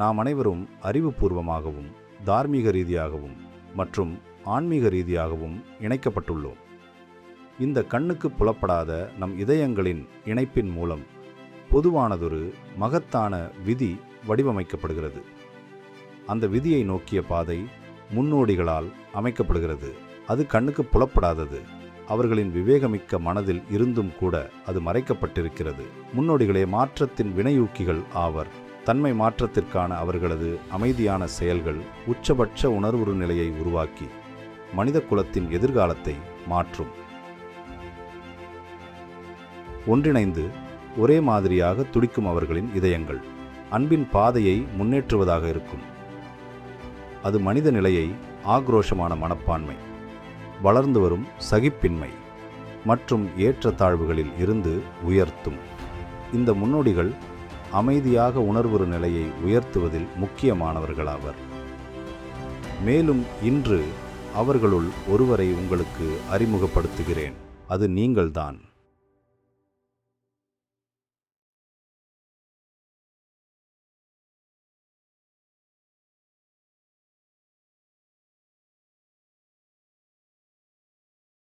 நாம் அனைவரும் அறிவுபூர்வமாகவும் தார்மீக ரீதியாகவும் மற்றும் ஆன்மீக ரீதியாகவும் இணைக்கப்பட்டுள்ளோம். இந்த கண்ணுக்கு புலப்படாத நம் இதயங்களின் இணைப்பின் மூலம் பொதுவானதொரு மகத்தான விதி வடிவமைக்கப்படுகிறது. அந்த விதியை நோக்கிய பாதை முன்னோடிகளால் அமைக்கப்படுகிறது. அது கண்ணுக்கு புலப்படாதது. அவர்களின் விவேகமிக்க மனதில் இருந்தும் கூட அது மறைக்கப்பட்டிருக்கிறது. முன்னோடிகளே மாற்றத்தின் வினையூக்கிகள் ஆவர். தன்மை மாற்றத்திற்கான அவர்களது அமைதியான செயல்கள் உச்சபட்ச உணர்வுறு நிலையை உருவாக்கி மனித குலத்தின் எதிர்காலத்தை மாற்றும். ஒன்றிணைந்து ஒரே மாதிரியாக துடிக்கும் அவர்களின் இதயங்கள் அன்பின் பாதையை முன்னேற்றுவதாக இருக்கும். அது மனித நிலையை ஆக்ரோஷமான மனப்பான்மை வளர்ந்து வரும் சகிப்பின்மை மற்றும் ஏற்றத்தாழ்வுகளில் இருந்து உயர்த்தும். இந்த முன்னோடிகள் அமைதியாக உணர்வுறு நிலையை உயர்த்துவதில் முக்கியமானவர்களாவர். மேலும் இன்று அவர்களுள் ஒருவரை உங்களுக்கு அறிமுகப்படுத்துகிறேன். அது நீங்கள்தான்.